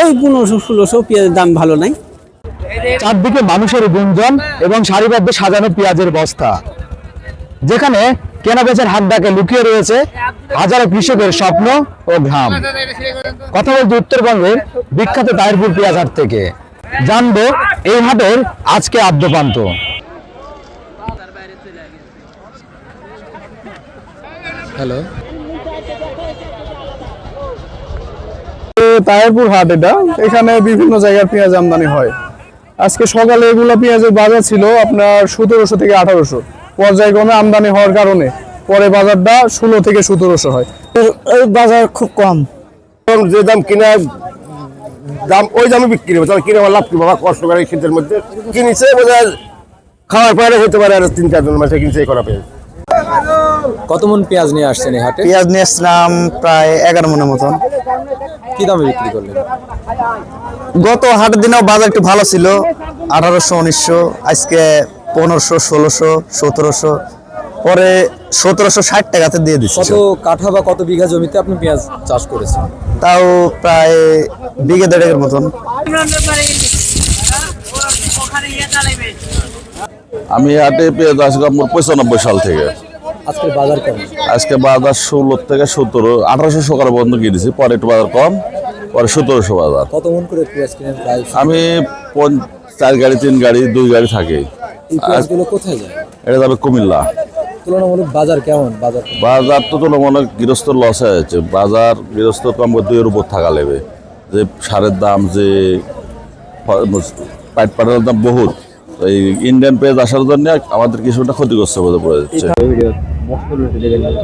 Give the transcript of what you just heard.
ওই পনেরোশো ষোলোশো পেঁয়াজের দাম ভালো নাই। চারদিকে মানুষের গুঞ্জন এবং সারিবদ্ধ সাজানো পেঁয়াজের বস্তা। যেখানে কেনা বেচার হাত ডাকে লুকিয়ে রয়েছে হাজারো কৃষকের স্বপ্ন ও ঘাম কথা বলছি উত্তরবঙ্গের বিখ্যাত দায়েরপুর পেঁয়াজ হাট থেকে। জানব এই হাটের আজকে আদ্যপান্ত। হ্যালো। তাহেরপুর হাট এটা। এখানে বিভিন্ন জায়গার পেঁয়াজ আমদানি হয়। আজকে সকালে এগুলো পেঁয়াজের বাজার ছিল আপনার সতেরোশো থেকে আঠারোশো। পর্যায়ক্রমে আমদানি হওয়ার কারণে পরে বাজারটা ষোলো থেকে সতেরোশো হয়। ওই বাজার খুব কম। যে দাম কিনে দাম ওই দামে বিক্রি হবে তাহলে কিনে আমার লাভ কি? বাবা কষ্ট করে এই শীতের মধ্যে কিনেছে বোধহয় খাওয়ার পরে হতে পারে আর তিন চারজন মাসে কিনছে এই করা পেয়ে কত মন পেঁয়াজ নিয়ে আসছেন এই হাটে? পেঁয়াজ নিয়ে এসছিলাম প্রায় এগারো মনের মতন। কি দামে বিক্রি করলেন? গত হাটের দিনেও বাজার একটু ভালো ছিল। আঠারোশো উনিশশো আজকে পনেরোশো ষোলোশো সতেরোশো পরে সতেরোশো ষাট টাকাতে দিয়ে দিচ্ছে। কত কাঠা বা কত বিঘা জমিতে আপনি পেঁয়াজ চাষ করেছেন? তাও প্রায় বিঘে দেড়েকের মতন। আমি হাটে পেঁয়াজ আসলাম পঁচানব্বই সাল থেকে। আজকের বাজার কেমন? আজকে বাজার ষোলো থেকে সতেরো আঠারোশো সকালে বন্ধ কিনেছি পরে একটু বাজার কম পরে সতেরোশো বাজার। কত মন করে পেঁয়াজ কিনেন আমি চার গাড়ি তিন গাড়ি দুই গাড়ি থাকে। পেঁয়াজগুলো কোথায় যায়? এটা যাবে কুমিল্লা। তুলনামূলক বাজার কেমন? বাজার বাজার তো তুলনামূলক গৃহস্থ লস হয়ে যাচ্ছে বাজার গৃহস্থ কম দুইয়ের উপর থাকা লেবে যে সারের দাম যে পাইট পাটের দাম বহুত। এই ইন্ডিয়ান পেঁয়াজ আসার জন্য আমাদের কিছুটা ক্ষতিগ্রস্ত হতে পড়ে যাচ্ছে মস্ত রয়েছে জায়গাটা